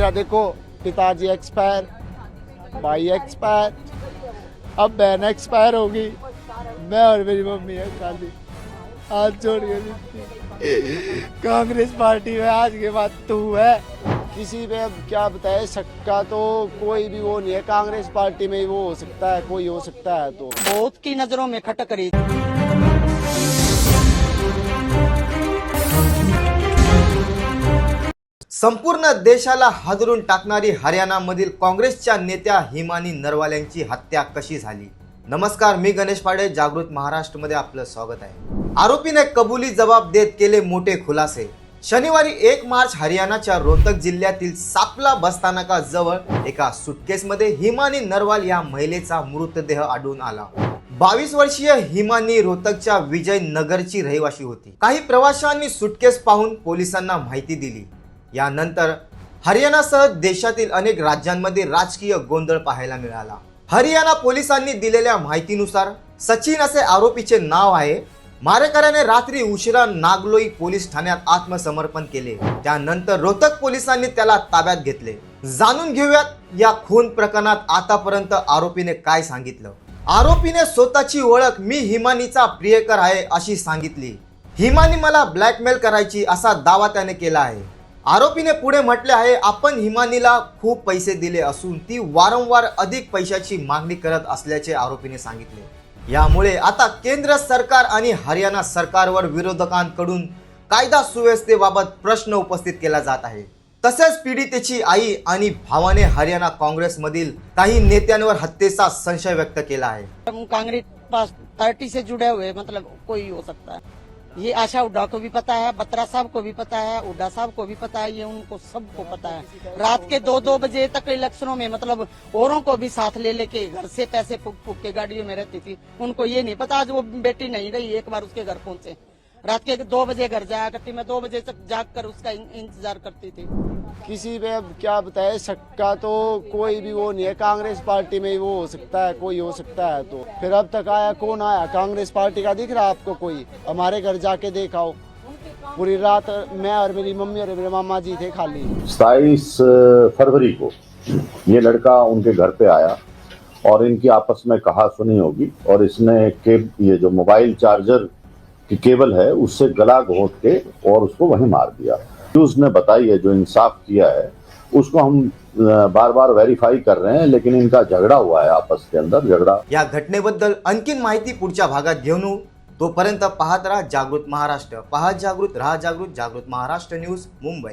मेरा देखो, पिताजी एक्सपायर भाई एक्सपायर अब बहन एक्सपायर होगी। मैं और मेरी मम्मी है, खाली। हाथ जोड़ के कांग्रेस पार्टी में आज के बाद तू है। किसी पे अब क्या बताए सक्का तो कोई भी वो नहीं है। कांग्रेस पार्टी में वो हो सकता है, कोई हो सकता है तो। बहुत की नज़रों में खटक रही। संपूर्ण देशाला हादरून टाकणारी हरियाणामधील काँग्रेसच्या नेत्या हिमानी नरवाल यांची हत्या कशी झाली? नमस्कार मी गणेश पाडे जागृत महाराष्ट्रमध्ये आपलं स्वागत आहे. आरोपीने कबुली जबाब देत केले मोठे खुलासे. शनिवारी एक मार्च हरियाणाच्या रोहतक जिल्ह्यातील सापला बसस्थानकाजवळ एका सुटकेसमध्ये हिमानी नरवाल या महिलेचा मृतदेह आढळून आला. बावीस वर्षीय हिमानी रोहतकच्या विजय नगरची रहिवाशी होती. काही प्रवाशांनी सुटकेस पाहून पोलिसांना माहिती दिली. यानंतर हरियाणासह देशातील अनेक राज्यांमध्ये राजकीय गोंधळ पाहायला मिळाला. हरियाणा पोलिसांनी दिलेल्या माहितीनुसार सचिन असे आरोपीचे नाव आहे. मारेकऱ्याने रात्री उशिरा नागलोई पोलीस ठाण्यात आत्मसमर्पण केले. त्यानंतर रोहतक पोलिसांनी त्याला ताब्यात घेतले. जाणून घेऊयात या खून प्रकरणात आतापर्यंत आरोपीने काय सांगितलं. आरोपीने स्वतःची ओळख मी हिमानीचा प्रियकर आहे अशी सांगितली. हिमानी मला ब्लॅकमेल करायची असा दावा त्याने केला आहे. आरोपीने पुढे म्हटले आहे आपण हिमानीला खूप पैसे दिले असून ती वारंवार अधिक पैशाची मागणी करत असल्याचे आरोपीने सांगितले. यामुळे आता केंद्र सरकार आणि हरियाणा सरकारवर विरोधकांकडून कायदा सुव्यवस्थेबाबत प्रश्न उपस्थित केला जात आहे. तसेच पीडितेची आई आणि भावाने हरियाणा काँग्रेसमधील काही नेत्यांवर हत्येचा संशय व्यक्त केला आहे. हम कांग्रेस पास पार्टी से जुड़े हुए मतलब कोई हो सकता है. ये आशा उड्डा को भी पता है, बत्रा साहब को भी पता है, उड्डा साहब को भी पता है, ये उनको सबको पता है। रात के दो दो बजे तक इलेक्शनों में मतलब औरों को भी साथ ले लेके घर से पैसे फूक फूक के गाड़ियों में रहती थी। उनको ये नहीं पता, आज वो बेटी नहीं रही, एक बार उसके घर पहुँचे। रात के दो बजे घर जाया करती मैं दो बजे तक जाग कर उसका इंतज़ार करती थी। किसी पे अब क्या बताए सक्का तो कोई भी वो नहीं है। कांग्रेस पार्टी में ही वो हो सकता है कोई हो सकता है तो। फिर अब तक आया कौन आया? कांग्रेस पार्टी का दिख रहा आपको कोई? हमारे घर जाके देखाओ पूरी रात मैं और मेरी मम्मी और मेरे मामा जी थे खाली। सताईस फरवरी को ये लड़का उनके घर पे आया और इनकी आपस में कहा सुनी होगी और इसने के ये जो मोबाइल चार्जर की केबल है, उससे गला घोट के और उसको वहीं मार दिया। जो उसने बताई है, जो इंसाफ किया है, उसको हम बार बार वेरीफाई कर रहे हैं, लेकिन इनका झगड़ा हुआ है आपस के अंदर, झगड़ा। या घटनेबद्दल आणखीन माहिती पुढच्या भागात घेऊन. तोपर्यंत पाहत राहा जागृत महाराष्ट्र. पाहत जागृत, राहा जागृत जागृत महाराष्ट्र न्यूज़, मुंबई.